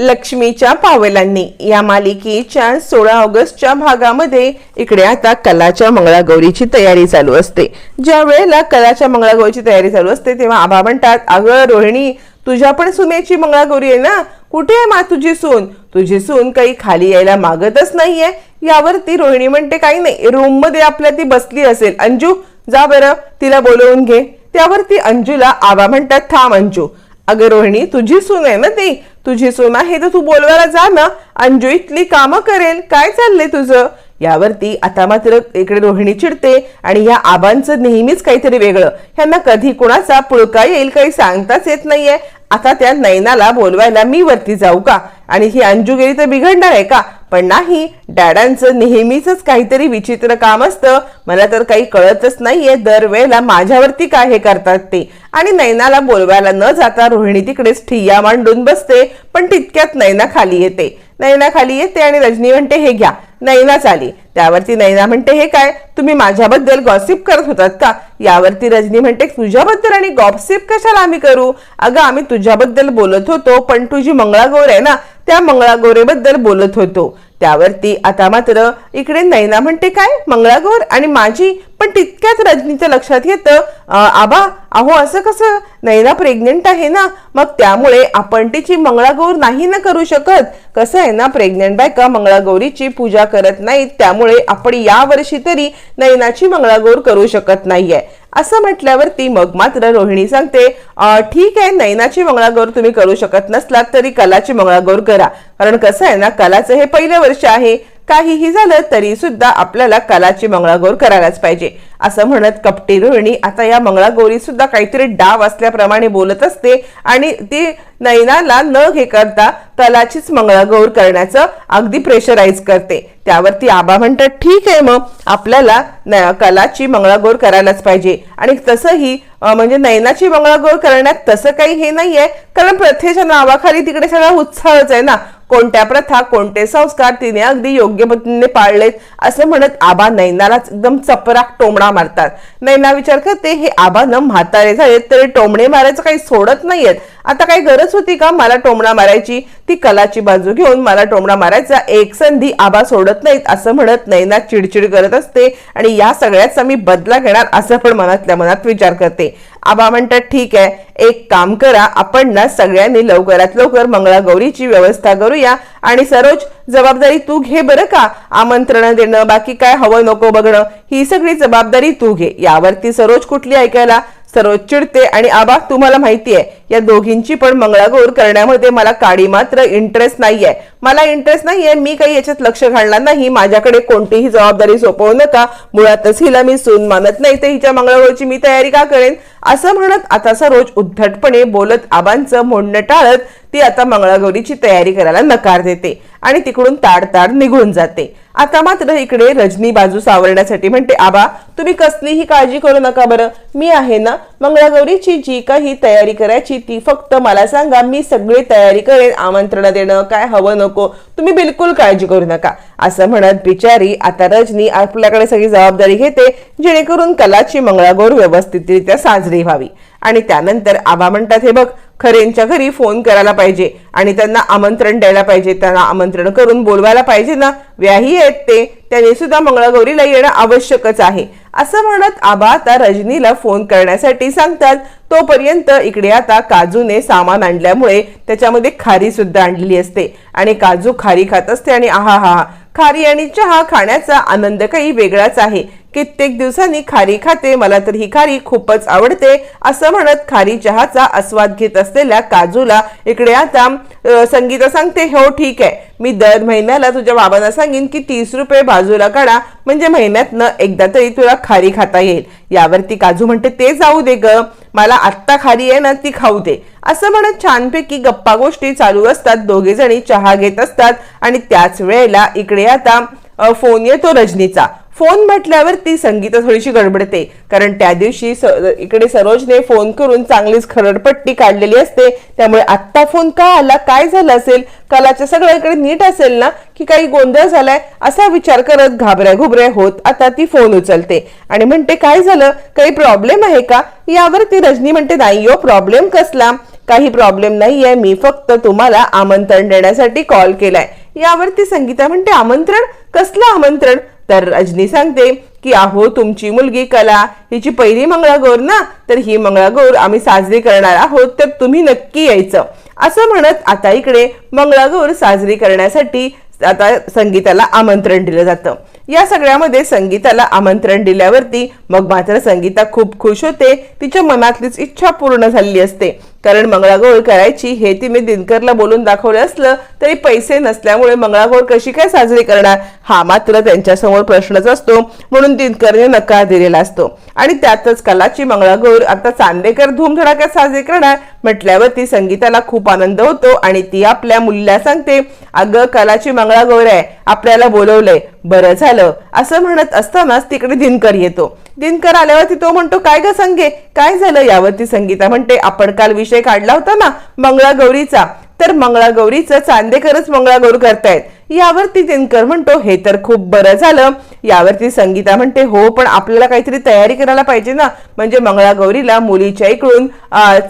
लक्ष्मीच्या पावलांनी. या मालिकेच्या सोळा ऑगस्टच्या भागामध्ये इकडे आता कलाच्या मंगळागौरीची तयारी चालू असते. ज्या वेळेला कलाच्या मंगळागौरीची तयारी चालू असते तेव्हा आबा म्हणतात अगं रोहिणी तुझ्या पण सुनेची मंगळागौरी आहे ना? कुठे आहे मा तुझी सून? तुझी सून काही खाली यायला मागतच नाहीये. यावर ती रोहिणी म्हणते काही नाही रूममध्ये आपल्या ती बसली असेल. अंजू जा बरं तिला बोलवून घे. त्यावर ती अंजूला आबा म्हणतात थांब अंजू. अगं रोहिणी तुझी सून आहे ना ती? तुझी सून आहे तर तू बोलवायला जा ना. अंजू इथली कामं करेल. काय चाललंय तुझं? यावरती आता मात्र इकडे रोहिणी चिडते आणि या आबांचं नेहमीच काहीतरी वेगळं. ह्यांना कधी कुणाचा पुळका येईल काही सांगताच येत नाहीये. आता त्या नैनाला बोलवायला मी वरती जाऊ का? आणि ही अंजू गेली तर बिघडणार आहे का? पण नाही डॅडांचं नेहमीच काहीतरी विचित्र काम असतं. मला तर काही कळतच नाहीये दरवेळेला माझ्यावरती काय हे करतात ते. आणि नैनाला बोलवायला न जाता रोहिणी तिकडेच ठिय्या मांडून बसते पण तितक्यात नैना खाली येते. नैना खाली येते आणि रजनी म्हणते हे घ्या. नैनाच आली. त्यावरती नैना म्हणते हे काय? तुम्ही माझ्याबद्दल गॉसिप करत होतात का? यावरती रजनी म्हणते तुझ्याबद्दल आणि गॉसिप कशाला आम्ही करू? अगं आम्ही तुझ्याबद्दल बोलत होतो पण तुझी मंगळागौर आहे ना त्या मंगळागौरेबद्दल बोलत होतो. त्यावरती आता मात्र इकडे नैना म्हणते काय मंगळागौर आणि माझी पण तितक्यात रजनीच्या लक्षात येतं आबा अहो असं कसं? नैना प्रेग्नेंट आहे ना? मग त्यामुळे आपण तिची मंगळागौर नाही ना करू शकत. कसं आहे ना प्रेग्नेंट बायका मंगळागौरीची पूजा करत नाहीत त्यामुळे आपण या वर्षी तरी नैनाची मंगळागौर करू शकत नाहीये. असं म्हटल्यावरती मग मात्र रोहिणी सांगते ठीक आहे नैनाची मंगळागौर तुम्ही करू शकत नसलात तरी कलाची मंगळागौर करा. कारण कसं आहे ना कलाचं हे पहिलं वर्ष आहे. काहीही झालं तरी सुद्धा आपल्याला कलाची मंगळागौर करायलाच पाहिजे. असं म्हणत कपटी रोहिणी आता या मंगळागौरी सुद्धा काहीतरी डाव असल्याप्रमाणे बोलत असते आणि ती नैनाला न घे करता कलाचीच मंगळागौर करण्याचं अगदी प्रेशराईज करते. त्यावरती आबा म्हणतात ठीक आहे मग आपल्याला न- कलाची मंगळागौर करायलाच पाहिजे. आणि तसंही म्हणजे नैनाची मंगळागौर करण्यात तसं काही हे नाहीये. कारण प्रथेच्या नावाखाली तिकडे सगळा उत्साहच आहे ना. कोणत्या प्रथा कोणते संस्कार तिने अगदी योग्य पद्धतीने पाळलेत असे म्हणत आबा नैनालाच एकदम चपराक टोमणा मारतात. नैना विचार करते हे आबा न म्हातारे झालेत तरी टोमणे मारायचं काही सोडत नाहीयेत. आता काही गरज होती का मला टोमणा मारायची? ती कलाची बाजू घेऊन मला टोमणा मारायचा एक संधी आबा सोडत नाहीत असं म्हणत नाही ना चिडचिड करत असते आणि या सगळ्याचा मी बदला घेणार असं पण मनातल्या मनात विचार करते. आबा म्हणतात ठीक आहे एक काम करा आपण ना सगळ्यांनी लवकरात लवकर मंगळागौरीची व्यवस्था करूया आणि सरोज जबाबदारी तू घे बरं का? आमंत्रण देणं बाकी काय हवं नको बघणं ही सगळी जबाबदारी तू घे. यावरती सरोज कुठली ऐकायला सरोज चिडते आणि आबा तुम्हाला माहिती आहे या दोघींची पण मंगळागौर करण्यामध्ये मला काडी मात्र इंटरेस्ट नाहीये. मला इंटरेस्ट नाहीये मी काही याच्यात लक्ष घालणार नाही माझ्याकडे कोणतीही जबाबदारी सोपवू नका. मुळातच हिला मी सून मानत नाही तर हिच्या मंगळागौरची मी तयारी का करेन? असं म्हणत आता सरोज उद्धटपणे बोलत आबांचं म्हणणं टाळत ती आता मंगळागौरीची तयारी करायला नकार देते आणि तिकडून ताड ताड निघून जाते. आता मात्र इकडे रजनी बाजू सावरण्यासाठी म्हणते आबा तुम्ही कसलीही काळजी करू नका बरं. मी आहे ना मंगळागौरीची जी काही तयारी करायची ती फक्त मला सांगा मी सगळी तयारी करेन आमंत्रण देणं काय हवं नको तुम्ही बिलकुल काळजी करू नका. असं म्हणत बिचारी आता रजनी आपल्याकडे सगळी जबाबदारी घेते जेणेकरून कलाची मंगळागौर व्यवस्थितरित्या साजरी व्हावी. आणि त्यानंतर आबा म्हणतात हे बघ खरेंच्या घरी फोन करायला पाहिजे आणि त्यांना आमंत्रण द्यायला पाहिजे त्यांना आमंत्रण करून बोलवायला पाहिजे ना व्याही आहेत ते त्यांनी सुद्धा मंगळागौरीला येणं आवश्यकच आहे. असं म्हणत आबा आता रजनीला फोन करण्यासाठी सांगतात तोपर्यंत इकडे आता काजूने सामान आणल्यामुळे त्याच्यामध्ये खारी सुद्धा आणलेली असते आणि काजू खारी खात असते आणि आहा हा खारी आणि चहा खाण्याचा आनंद काही वेगळाच आहे. कित्येक दिवसांनी खारी खाते मला तर ही खारी खूपच आवडते असं म्हणत खारी चहाचा आस्वाद घेत असलेल्या काजूला इकडे आता संगीत संगीता सांगते हो ठीक आहे. मी दर महिन्याला तुझ्या बाबांना सांगेन की तीस रुपये बाजूला काढा म्हणजे महिन्यातनं एकदा तरी तुला खारी खाता येईल. यावरती काजू म्हणते ते जाऊ दे ग मला आत्ता खारी आहे ना ती खाऊ दे. असं म्हणत छानपैकी गप्पा गोष्टी चालू असतात दोघे जणी चहा घेत असतात आणि त्याच वेळेला इकडे आता फोन येतो रजनीचा. फोन म्हटल्यावर ती संगीता थोडीशी गडबडते. कारण त्या दिवशी इकडे सरोजने फोन करून चांगलीच खरडपट्टी काढलेली असते. त्यामुळे आत्ता फोन का आला काय झालं असेल कलाच्या सगळ्याकडे इकडे नीट असेल ना की काही गोंधळ झालाय असा विचार करत घाबऱ्या घुबऱ्या होत आता ती फोन उचलते. आणि म्हणते काय झालं? काही प्रॉब्लेम आहे का? यावर ती रजनी म्हणते नाही यो प्रॉब्लेम कसला? काही प्रॉब्लेम नाहीये मी फक्त तुम्हाला आमंत्रण देण्यासाठी कॉल केलाय. यावरती संगीता म्हणते आमंत्रण? कसलं आमंत्रण? तर रजनी सांगते की अहो तुमची मुलगी कला हिची पहिली मंगळागौर ना? तर ही मंगळागौर आम्ही साजरी करणार आहोत तर तुम्ही नक्की यायचं. असं म्हणत आता इकडे मंगळागौर साजरी करण्यासाठी आता संगीताला आमंत्रण दिलं जातं. या सगळ्यामध्ये संगीताला आमंत्रण दिल्यावरती मग मात्र संगीता खूप खुश होते. तिच्या मनातलीच इच्छा पूर्ण झालेली असते. कारण मंगळागौर करायची हे ती मी दिनकरला बोलून दाखवलं असलं तरी पैसे नसल्यामुळे मंगळागौर कशी काय साजरी करणार? हा मात्र त्यांच्यासमोर प्रश्नच असतो. म्हणून दिनकरने नकार दिलेला असतो. आणि त्यातच कलाची मंगळागौर आता चांदेकर धूमधडाक्यात साजरी करणार म्हटल्यावरती संगीताला खूप आनंद होतो आणि ती आपल्या मुलीला सांगते अगं कलाची मंगळागौर आहे आपल्याला बोलवलंय बरं झालं. असं म्हणत असतानाच तिकडे दिनकर येतो. दिनकर आल्यावरती तो म्हणतो काय ग संगे? काय झालं यावरती संगीता? म्हणते आपण काल विषय काढला होता ना मंगळागौरीचा. तर मंगळागौरीचं चांदेकरच मंगळागौर करतायत. यावरती दिनकर म्हणतो हे तर खूप बरं झालं. यावरती संगीता म्हणते हो पण आपल्याला काहीतरी तयारी करायला पाहिजे ना. म्हणजे मंगळागौरीला मुलीच्या इकडून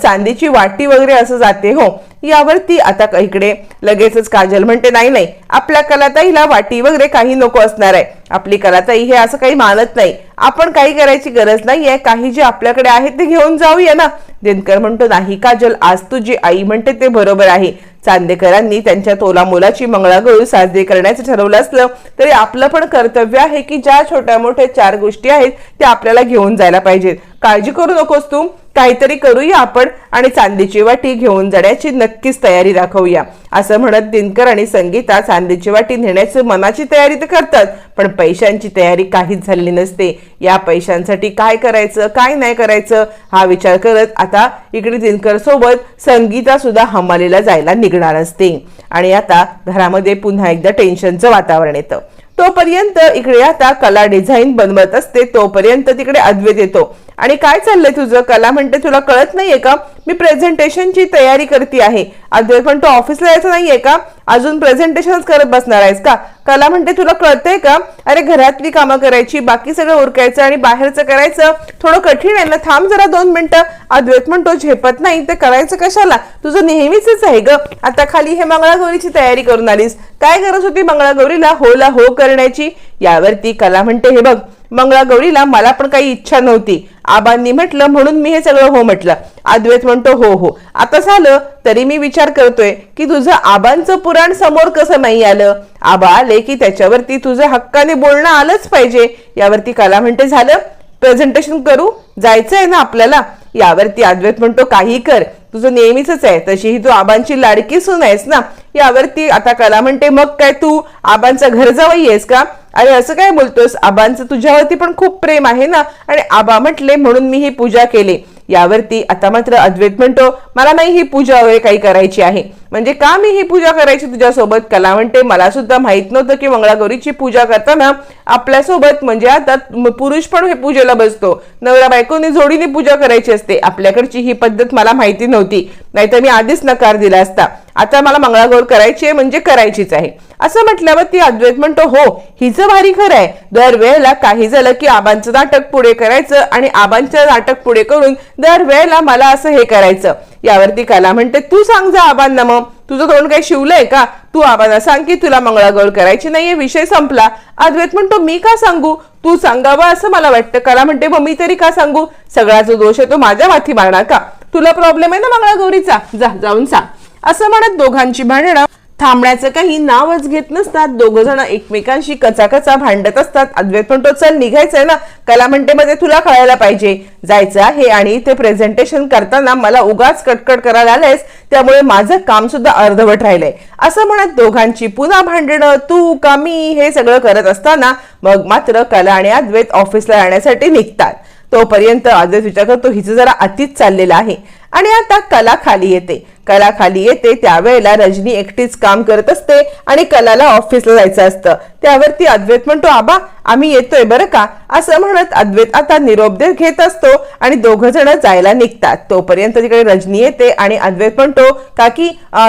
चांदीची वाटी वगैरे असं जाते हो. यावरती आता इकडे लगेचच काजल म्हणते नाही नाही आपल्या कलाताईला वाटी वगैरे काही नको असणार आहे. आपली कलाताई हे असं काही मानत नाही. आपण काही करायची गरज नाहीये. काही जे आपल्याकडे आहे ते घेऊन जाऊया ना. दिनकर म्हणतो नाही काजल आज तुझी आई म्हणते ते बरोबर आहे. चांदेकरांनी त्यांच्या तोला मुलाची मंगळागौर साजरी करण्याचं ठरवलं असलं तरी आपलं पण कर्तव्य आहे की ज्या छोट्या मोठ्या चार गोष्टी आहेत त्या आपल्याला घेऊन जायला पाहिजेत. काळजी करू नकोस तू. काहीतरी करूया आपण आणि चांदीची वाटी घेऊन जाण्याची नक्कीच तयारी दाखवूया. असं म्हणत दिनकर आणि संगीता चांदीची वाटी नेण्याची मनाची तयारी तर करतात पण पैशांची तयारी काहीच झालेली नसते. या पैशांसाठी काय करायचं काय नाही करायचं हा विचार करत आता इकडे दिनकर सोबत संगीता सुद्धा हमालीला जायला निघणार असते. आणि आता घरामध्ये पुन्हा एकदा टेन्शनचं वातावरण येतं. तोपर्यंत इकडे आता कला डिझाईन बनवत असते तोपर्यंत तिकडे अद्वैत येतो. आणि काय चाललंय तुझं? कला म्हणते तुला कळत नाहीये का? मी प्रेझेंटेशनची तयारी करते आहे. अद्वैत म्हणतो ऑफिसला यायचं नाहीये का? अजून प्रेझेंटेशनच करत बसणार आहेस का? कला म्हणते तुला कळतंय का? अरे घरातली कामं करायची बाकी सगळं उरकायचं आणि बाहेरचं करायचं थोडं कठीण आहे ना? थांब जरा दोन मिनिटं. अद्वैत म्हणतो झेपत नाही. ते करायचं कशाला? तुझं नेहमीच आहे ग. आता खाली हे मंगळागौरीची तयारी करून आलीस. काय गरज होती मंगळागौरीला? होला हो करण्याची? यावरती कला म्हणते हे बघ मंगळागौरीला मला पण काही इच्छा नव्हती. आबांनी म्हटलं म्हणून मी हे सगळं हो म्हटलं. अद्वैत म्हणतो हो हो. आता झालं तरी मी विचार करतोय की तुझं आबांचं पुराण समोर कसं नाही आलं? आबा आले की त्याच्यावरती तुझं हक्काने बोलणं आलंच पाहिजे. यावरती कला म्हणते झालं. प्रेझेंटेशन करू? जायचं आहे ना आपल्याला? यावरती अद्वैत म्हणतो काही कर. तुझं नेहमीच आहे. तशीही तू आबांची लाडकी सून आहेस ना? यावरती आता कला म्हणते मग काय तू? आबांचं घर जावई आहेस का? अरे असं काय बोलतोस? आबांचं तुझ्यावरती पण खूप प्रेम आहे ना? आणि आबा म्हटले म्हणून मी ही पूजा केली. यावरती आता मात्र अद्वैत म्हणतो मला नाही ही पूजा वगैरे काही करायची आहे. म्हणजे का मी ही पूजा करायची तुझ्यासोबत? कला म्हणते मला सुद्धा माहीत नव्हतं की मंगळागौरीची पूजा करताना आपल्यासोबत म्हणजे आता पुरुष पण हे पूजेला बसतो. नवरा बायकोनी जोडीने पूजा करायची असते. आपल्याकडची ही पद्धत मला माहिती नव्हती. नाहीतर मी आधीच नकार दिला असता. आता मला मंगळागौर करायची आहे म्हणजे करायचीच आहे. असं म्हटल्यावर ती अद्वैत म्हणतो हो हिचं भारी खरं आहे. दरवेळेला काही झालं की आबांचं नाटक पुढे करायचं आणि आबांचं नाटक पुढे करून दरवेळेला मला असं हे करायचं. यावरती कला म्हणते तू सांग जा आबांना मग. तुझं तोंड काही शिवलंय का? तू आबांना सांग की तुला मंगळागौर करायची नाहीये विषय संपला. अद्वैत म्हणतो मी का सांगू? तू सांगावं असं मला वाटतं. कला म्हणते मग मी तरी का सांगू? सगळा जो दोष आहे तो माझ्या माथी मारणार का? तुला प्रॉब्लेम आहे ना मंगळागौरीचा? जा जाऊन सांग. असं म्हणत दोघांची भांडणं थांबण्याचं काही नावच घेत नसतात. दोघ जण एकमेकांशी कचाकचा भांडत असतात. अद्वैत म्हणतो चल निघायचंय ना. कला म्हणते मध्ये तुला कळायला पाहिजे. जायचं आहे आणि ते प्रेझेंटेशन करताना मला उगाच कटकट करायला आलंयस. त्यामुळे माझं काम सुद्धा अर्धवट राहिलंय. असं म्हणत दोघांची पुन्हा भांडणं तू का मी हे सगळं करत असताना मग मात्र कला आणि अद्वैत ऑफिसला जाण्यासाठी निघतात. तोपर्यंत अद्वैत विचार करतो हिचं जरा अतीच चाललेलं आहे. आणि आता कला खाली येते. कला खाली येते त्यावेळेला रजनी एकटीच काम करत असते आणि कलाला ऑफिसला जायचं असतं. त्यावरती अद्वैत म्हणतो आबा आम्ही येतोय बरं का? असं म्हणत अद्वैत आता निरोप देत घेत असतो आणि दोघं जण जायला निघतात. तोपर्यंत तिकडे रजनी येते आणि अद्वैत म्हणतो काकी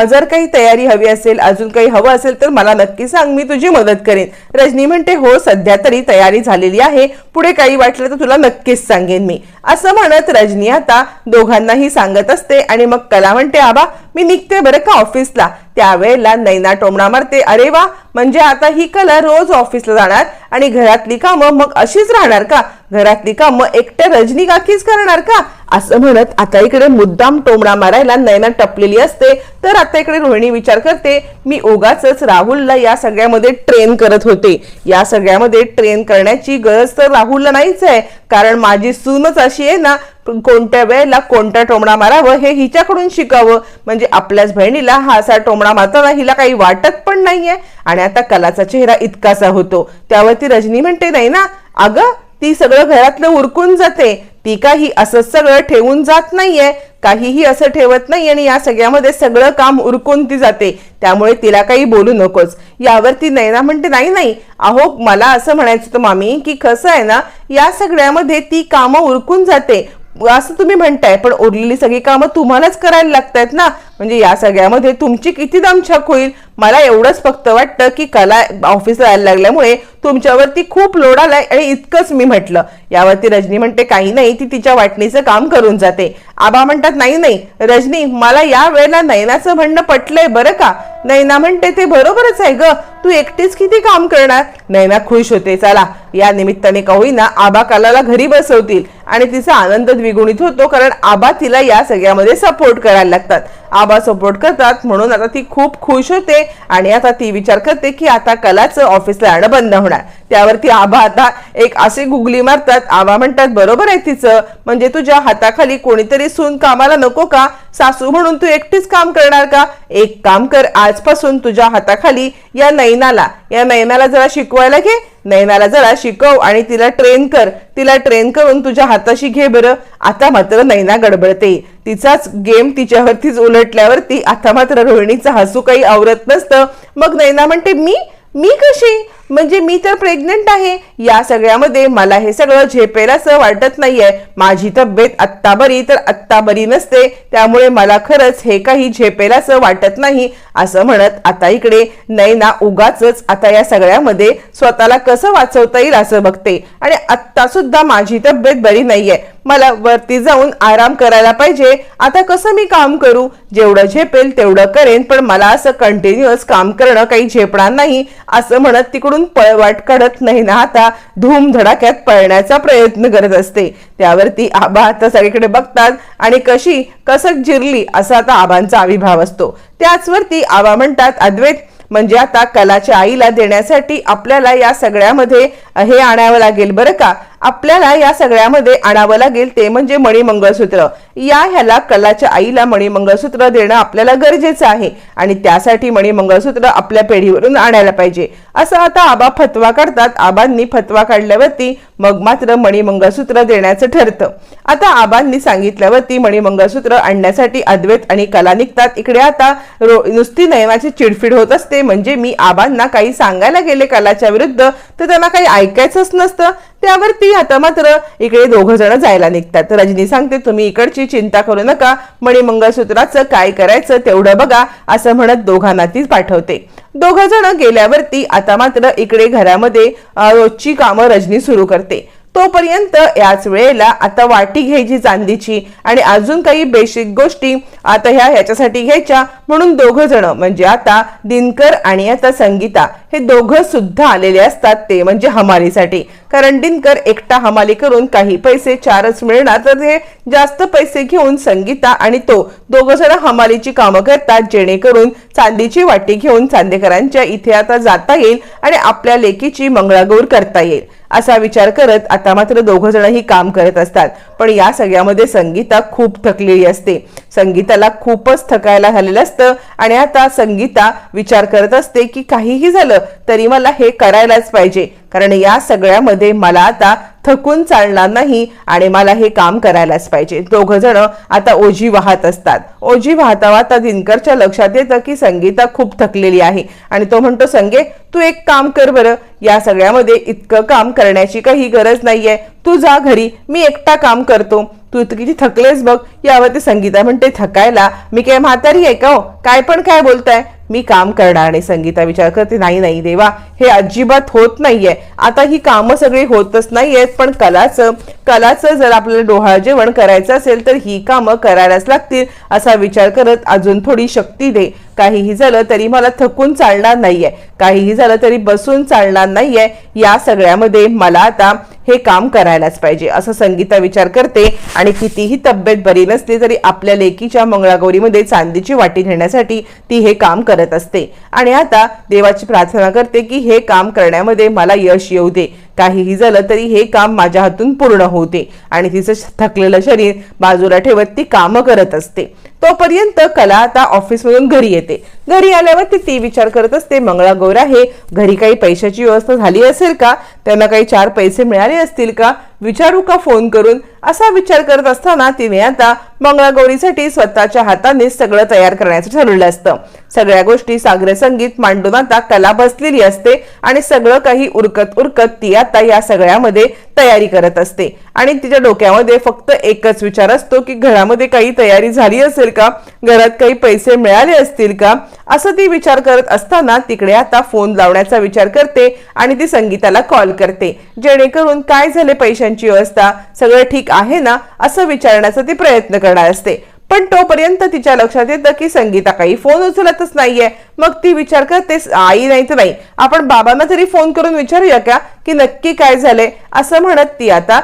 जर काही तयारी हवी असेल अजून काही हवं असेल तर मला नक्की सांग मी तुझी मदत करेन. रजनी म्हणते हो सध्या तरी तयारी झालेली आहे. पुढे काही वाटलं तर तुला नक्कीच सांगेन मी. असं म्हणत रजनी आता दोघांनाही सांग सांगत असते आणि मग कला म्हणते आबा मी निघते बरं का ऑफिसला त्यावेळेला नैना टोमणा मारते अरे वा म्हणजे आता ही कला रोज ऑफिसला जाणार आणि घरातली कामं मग अशीच राहणार का? घरातली कामं एकट्या रजनी काकीच करणार का? असं म्हणत आता इकडे मुद्दाम टोमणा मारायला नैना टपलेली असते. तर आता इकडे रोहिणी विचार करते मी उगाच राहुलला या सगळ्यामध्ये ट्रेन करत होते. या सगळ्यामध्ये ट्रेन करण्याची गरज तर राहुलला नाहीच आहे. कारण माझी सूनच अशी आहे ना कोणत्या वेळेला कोणता टोमणा मारावं हे हिच्याकडून शिकावं. म्हणजे आपल्याच बहिणीला हा असा टोमणा मारताना हिला काही वाटत पण नाहीये. आणि आता कलाचा चेहरा इतकासा होतो. त्यावरती रजनी म्हणते नाही ना अगं ती सगळं घरातलं उरकून जाते. ती काही असं सगळं ठेवून जात नाहीये. काहीही असं ठेवत नाही आणि या सगळ्यामध्ये सगळं काम उरकून ती जाते. त्यामुळे तिला काही बोलू नकोस. यावरती नैना म्हणते नाही नाही. अहो मला असं म्हणायचं होतं मामी की कसं आहे ना या सगळ्यामध्ये ती कामं उरकून जाते. असं तुम्ही म्हणताय पण उरलेली सगळी कामं तुम्हालाच करायला लागतायत ना. म्हणजे या सगळ्यामध्ये तुमची किती दमछाक होईल? मला एवढंच फक्त वाटतं की कला ऑफिसला यायला लागल्यामुळे तुमच्यावरती खूप लोड आलाय आणि इतकंच मी म्हटलं. यावरती रजनी म्हणते काही नाही ती तिच्या वाटणीचं काम करून जाते. आबा म्हणतात नाही नाही रजनी मला या वेळेला नैनाचं म्हणणं पटलंय बरं का? नैना म्हणते ते बरोबरच आहे ग. तू एकटीच किती काम करणार? नैना खुश होते चला या निमित्ताने का होईना आबा कालाला घरी बसवतील. आणि तिचा आनंद द्विगुणित होतो कारण आबा तिला या सगळ्यामध्ये सपोर्ट करायला लागतात. आबा सपोर्ट करतात. म्हणून आता ती खूप खुश होते. आणि आता ती विचार करते की आता कलाचं ऑफिसला येणं बंद होणार. त्यावरती आभा आता एक असे गुगली मारतात. आभा म्हणतात बरोबर आहे तिचं. म्हणजे तुझ्या हाताखाली कोणीतरी सून कामाला नको का? सासू म्हणून तू एकटीच काम करणार का? एक काम कर आजपासून तुझ्या हाताखाली या नैनाला या नैनाला जरा शिकवायला घे. नैनाला जरा शिकव आणि तिला ट्रेन कर. तिला ट्रेन करून तुझ्या हाताशी घे बरं. आता मात्र नैना गडबडते. तिचाच गेम तिच्यावरतीच उलटल्यावरती आता मात्र रोहिणीचं हसू काही आवरत नसतं. मग नैना म्हणते मी? मी कशी? म्हणजे मी तर प्रेग्नेंट आहे. या सगळ्यामध्ये मला हे सगळं झेपेल असं वाटत नाहीये. माझी तब्येत आत्ता बरी तर आत्ता बरी नसते. त्यामुळे मला खरंच हे काही झेपेल असं वाटत नाही. असं म्हणत आता इकडे नैना उगाच आता या सगळ्यामध्ये स्वतःला कसं वाचवता येईल असं बघते. आणि आत्ता सुद्धा माझी तब्येत बरी नाहीये. मला वरती जाऊन आराम करायला पाहिजे. आता कसं मी काम करू? जेवढं झेपेल तेवढं करेन पण मला असं कंटिन्युअस काम करणं काही झेपणार नाही असं म्हणत तिकडून पळवाट काढत नाही ना आता धूम धडाक्यात पळण्याचा प्रयत्न करत असते. त्यावरती आबा आता सगळीकडे बघतात आणि कशी कसक जिरली असा आता आबांचा आविर्भाव असतो. त्याचवरती आबा म्हणतात अद्वैत म्हणजे आता कलाच्या आईला देण्यासाठी आपल्याला या सगळ्यामध्ये हे आणावं लागेल बरं का? आपल्याला या सगळ्यामध्ये आणावं लागेल ते म्हणजे मणिमंगळसूत्र. या ह्याला कलाच्या आईला मणिमंगळसूत्र देणं आपल्याला गरजेचं आहे आणि त्यासाठी मणिमंगळसूत्र आपल्या पेढीवरून आणायला पाहिजे. असं आता आबा फतवा काढतात. आबांनी फतवा काढल्यावरती मग मात्र मणिमंगळसूत्र देण्याचं ठरतं. आता आबांनी सांगितल्यावरती मणिमंगळसूत्र आणण्यासाठी अद्वैत आणि कला निघतात. इकडे आता रो- नुसती नयनाची चिडफिड होत असते. म्हणजे मी आबांना काही सांगायला गेले कलाच्या विरुद्ध तर त्यांना काही ऐकायचंच नसतं. त्यावरती आता मात्र इकडे दोघ जण जायला निघतात. रजनी सांगते तुम्ही इकडची चिंता करू नका. मणिमंगळसूत्राचं काय करायचं तेवढं बघा असं म्हणत दोघांना ती पाठवते. दोघ जण गेल्यावरती आता मात्र इकडे घरामध्ये रोजची कामं रजनी सुरू करते. तोपर्यंत याच वेळेला आता वाटी घ्यायची चांदीची आणि अजून काही बेसिक गोष्टी आता ह्या ह्याच्यासाठी घ्यायच्या. म्हणून दोघ जण म्हणजे आता दिनकर आणि आता संगीता हे दोघं सुद्धा आलेले असतात ते म्हणजे हमालीसाठी. कारण दिनकर एकटा हमाली करून काही पैसे चारच मिळणार. तर हे जास्त पैसे घेऊन संगीता आणि तो दोघ जण हमालीची कामं करतात जेणेकरून चांदीची वाटी घेऊन चांदेकरांच्या इथे आता जाता येईल आणि आपल्या लेकीची मंगळागौर करता येईल. असा विचार करत आता मात्र दोघं जणही काम करत असतात. पण या सगळ्यामध्ये संगीता खूप थकलेली असते. संगीताला खूपच थकायला झालेलं असतं आणि आता संगीता विचार करत असते की काहीही झालं तरी मला हे करायलाच पाहिजे. कारण या सगळ्यामध्ये मला आता थकून चालणार नाही आणि मला हे काम करायलाच पाहिजे. दोघ जण आता ओझी वाहत असतात. ओझी वाहता वाहता दिनकरच्या लक्षात येतं की संगीता खूप थकलेली आहे. आणि तो म्हणतो संगे तू एक काम कर बरं. या सगळ्यामध्ये इतकं काम करण्याची काही गरज नाहीये. तू जा घरी. मी एकटा काम करतो. तू इतकी किती थकलेस बघ. यावरती संगीता म्हणते थकायला? मी काय म्हातारी आहे का हो? काय पण काय बोलताय? मी काम करणार आणि संगीता विचार करते नाही नाही देवा हे अजिबात होत नाहीये. आता ही कामं सगळी होतच नाहीयेत पण कलाचं कलाचं जर आपल्याला डोहाळ जेवण करायचं असेल तर ही कामं करायलाच लागतील असा विचार करत अजून थोडी शक्ती दे. काहीही झालं तरी मला थकून चालणार नाहीये. काहीही झालं तरी बसून चालणार नाहीये. या सगळ्यामध्ये मला आता हे काम करायलाच पाहिजे. असं संगीता विचार करते आणि कितीही तब्येत बरी नसली तरी आपल्या लेकीच्या मंगळागौरीमध्ये चांदीची वाटी घेण्यासाठी ती हे काम करत असते. आणि आता देवाची प्रार्थना करते की हे काम करण्यामध्ये मला यश येऊ दे. काहीही झालं तरी हे काम माझ्या हातून पूर्ण होते आणि तिचं थकलेलं शरीर बाजूला ठेवत ती कामं करत असते. तोपर्यंत कला आता ऑफिसमधून घरी येते. घरी आल्यावर ती ती विचार करत असते मंगळागौर आहे घरी काही पैशाची व्यवस्था झाली असेल का? त्यांना काही चार पैसे मिळाले असतील का? विचारू का फोन करून? असा विचार करत असताना तिने आता मंगळागौरीसाठी स्वतःच्या हाताने सगळं तयार करण्याचं ठरवलं असतं. सगळ्या गोष्टी सागरे संगीत मांडून आता कला बसलेली असते आणि सगळं काही उरकत उरकत ती आता या सगळ्यामध्ये तयारी करत असते. आणि तिच्या डोक्यामध्ये फक्त एकच विचार असतो की घरामध्ये काही तयारी झाली असेल का? घरात काही पैसे मिळाले असतील का? असं ती विचार करत असताना तिकडे आता फोन लावण्याचा विचार करते आणि ती संगीताला कॉल करते. जेणेकरून काय झाले पैशांची व्यवस्था? सगळं ठीक आहे ना? असं विचारण्याचा ती प्रयत्न करणार असते. पण तोपर्यंत तिच्या लक्षात येतं की संगीता काही फोन उचलतच नाहीये. मग ती विचार करते आई नाही तर नाही. आपण बाबांना तरी फोन करून विचारूया का की नक्की काय झाले असं म्हणत ती आता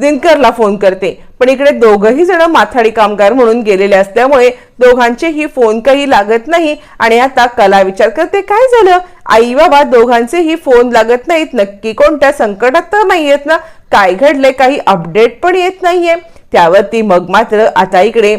दिनकरला फोन करते. पण इकडे दोघही जण माथाडी कामगार म्हणून गेलेले असल्यामुळे दोघांचेही फोन काही लागत नाही आणि आता कला विचार करते काय झालं? आई बाबा दोघांचेही फोन लागत नाहीत. नक्की कोणत्या संकटात तर नाहीयेत ना? काय घडले काही अपडेट पण येत नाहीये. त्यावरती मग मात्र आता इकडे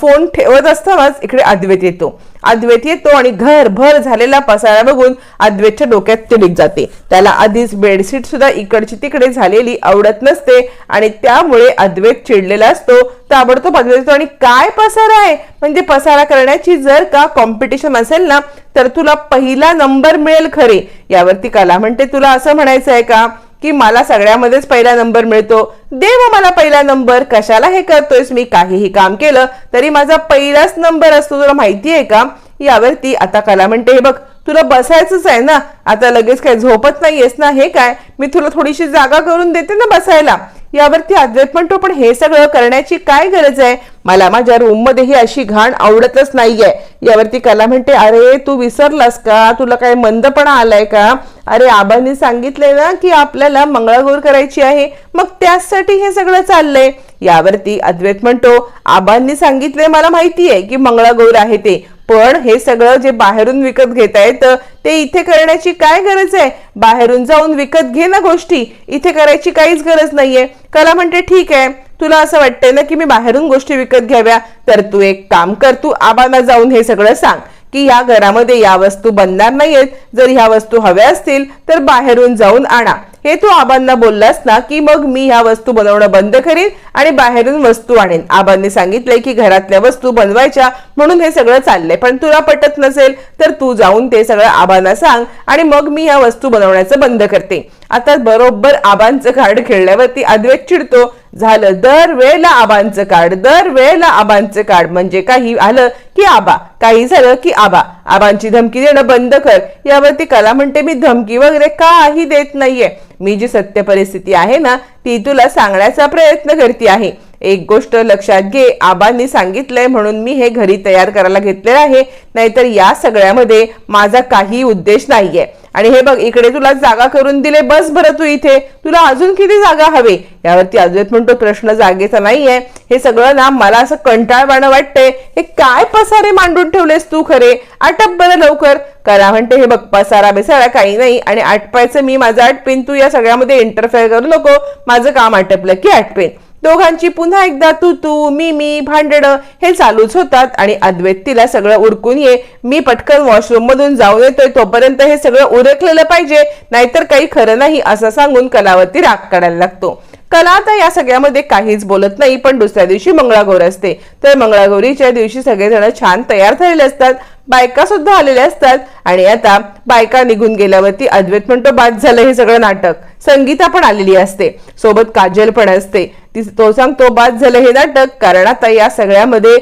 फोन ठेवत असतानाच इकडे अद्वैत येतो. अद्वैत येतो आणि घरभर झालेला पसारा बघून अद्वैतच्या डोक्यात तिडीक जाते. त्याला आधीच बेडशीट सुद्धा इकडची तिकडे झालेली आवडत नसते आणि त्यामुळे अद्वैत चिडलेला असतो ताबडतोब अद्वैत येतो. आणि काय पसारा आहे? म्हणजे पसारा करण्याची जर का कॉम्पिटिशन असेल ना तर तुला पहिला नंबर मिळेल खरे. यावरती कला म्हणते तुला असं म्हणायचं आहे का? की मला सगळ्यामध्येच पहिला नंबर मिळतो. देव मला पहिला नंबर. कशाला हे करतोयस? मी काहीही काम केलं तरी माझा पहिलाच नंबर असतो. तुला माहिती आहे का? यावरती आता कला म्हणते हे बघ तुला बसायचंच आहे ना? आता लगेच काय झोपत नाहीयेस ना? हे काय? मी तुला थोडीशी जागा करून देते ना बसायला. यावरती अद्वैत म्हणतो पण हे सगळं करण्याची काय गरज आहे? मला माझ्या रूममध्येही ही अशी घाण आवडतच नाहीये. यावरती कला म्हणते अरे तू विसरलास का? तुला काय मंदपणा आलाय का? अरे आबांनी सांगितले ना की आपल्याला मंगळागौर करायची आहे. मग त्यासाठी हे सगळं चाललंय. यावरती अद्वैत म्हणतो आबांनी सांगितले मला माहिती आहे की मंगळागौर आहे ते. पण हे सगळं जे बाहेरून विकत घेता येतं ते इथे करण्याची काय गरज आहे? बाहेरून जाऊन विकत घे ना गोष्टी. इथे करायची काहीच गरज नाहीये. कला म्हणते ठीक आहे. तुला असं वाटतंय ना की मी बाहेरून गोष्टी विकत घ्याव्या? तर तू एक काम कर तू आबांना जाऊन हे सगळं सांग. की या घरामध्ये या वस्तू बनणार नाहीयेत. जर ह्या वस्तू हव्या असतील तर बाहेरून जाऊन आणा. हे तू आबांना बोललास ना की मग मी ह्या वस्तू बनवणं बंद करीन आणि बाहेरून वस्तू आणेन. आबांनी सांगितलंय की घरातल्या वस्तू बनवायच्या म्हणून हे सगळं चाललंय. पण तुला पटत नसेल तर तू जाऊन ते सगळं आबांना सांग आणि मग मी ह्या वस्तू बनवण्याचं बंद करते. आता बरोबर आबांचं कार्ड खेळल्यावरती अद्वैत चिडतो. झालं. दर वेळेला आबांचं कार्ड दर वेळेला आबांचं कार्ड म्हणजे काही आलं की आबा काही झालं की आबा. आबांची धमकी देणं बंद कर. यावरती कला म्हणते मी धमकी वगैरे काही देत नाहीये. मी जी सत्य परिस्थिती आहे ना ती तुला सांगण्याचा प्रयत्न करते आहे. एक गोष्ट लक्षात घे. आबांनी सांगितलंय म्हणून मी हे घरी तयार करायला घेतलेलं आहे. नाहीतर या सगळ्यामध्ये माझा काही उद्देश नाहीये. आणि हे बघ इकडे तुला जागा करून दिले बस बरं तू इथे. तुला अजून किती जागा हवे? यावरती अद्वैत म्हणतो प्रश्न जागेचा नाहीये. हे सगळं ना मला असं कंटाळवाणं वाटतंय. हे काय पसारे मांडून ठेवलेस तू खरे? आटप बरं लवकर. करा म्हणते हे बघ पसारा बेसारा काही नाही. आणि आटपायचं मी माझं आटपेन. तू या सगळ्यामध्ये इंटरफेअर करू नको. माझं काम आटपलं की आटपेन. दोघांची पुन्हा एकदा तू तू मी मी भांडणं हे चालूच होतात आणि अद्वैत तिला सगळं उरकून ये. मी पटकन वॉशरूम मधून जाऊन येतोय तोपर्यंत हे सगळं उरकलेलं पाहिजे. नाहीतर काही खरं नाही असं सांगून कलावती राग काढायला लागतो. कला आता या सगळ्यामध्ये काहीच बोलत नाही पण दुसऱ्या दिवशी मंगळागौर असते. तर मंगळागौरीच्या दिवशी सगळेजण छान तयार झालेले असतात बायका सुद्धा आलेल्या असतात आणि आता बायका निघून गेल्यावरती अद्वैत म्हणतो बाद झालं हे सगळं नाटक. संगीता पण आलेली असते. सोबत काजल पण असते. ती तो सांगतो बाद झालं हे नाटक. कारण आता या सगळ्यामध्ये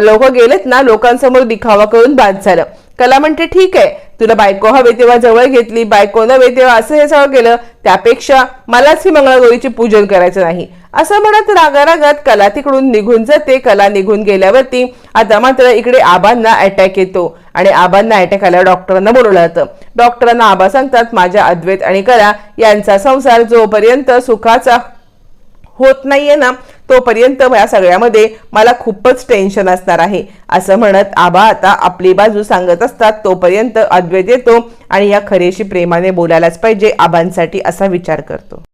लोक गेलेत ना लोकांसमोर दिखावा करून बाद झालं. कला म्हणते ठीक आहे तुला बायको हवे तेव्हा जवळ घेतली बायको नव्हे तेव्हा असं हे सगळं केलं त्यापेक्षा मलाच ही मंगळागौरीचे पूजन करायचं नाही. असं म्हणत रागारागात कला तिकडून निघून जाते. कला निघून गेल्यावरती आता मात्र इकडे आबांना अटॅक येतो. आणि आबांना अटॅक आल्यावर डॉक्टरांना बोलवलं जातं. डॉक्टरांना आबा सांगतात माझ्या अद्वैत आणि कला यांचा संसार जोपर्यंत सुखाचा होत नाहीये ना तोपर्यंत या सगळ्यामध्ये मला खूपच टेन्शन असणार आहे. असं म्हणत आबा आता आपली बाजू सांगत असतात तोपर्यंत अद्वैत येतो आणि या खरेशी प्रेमाने बोलायलाच पाहिजे आबांसाठी असा विचार करतो.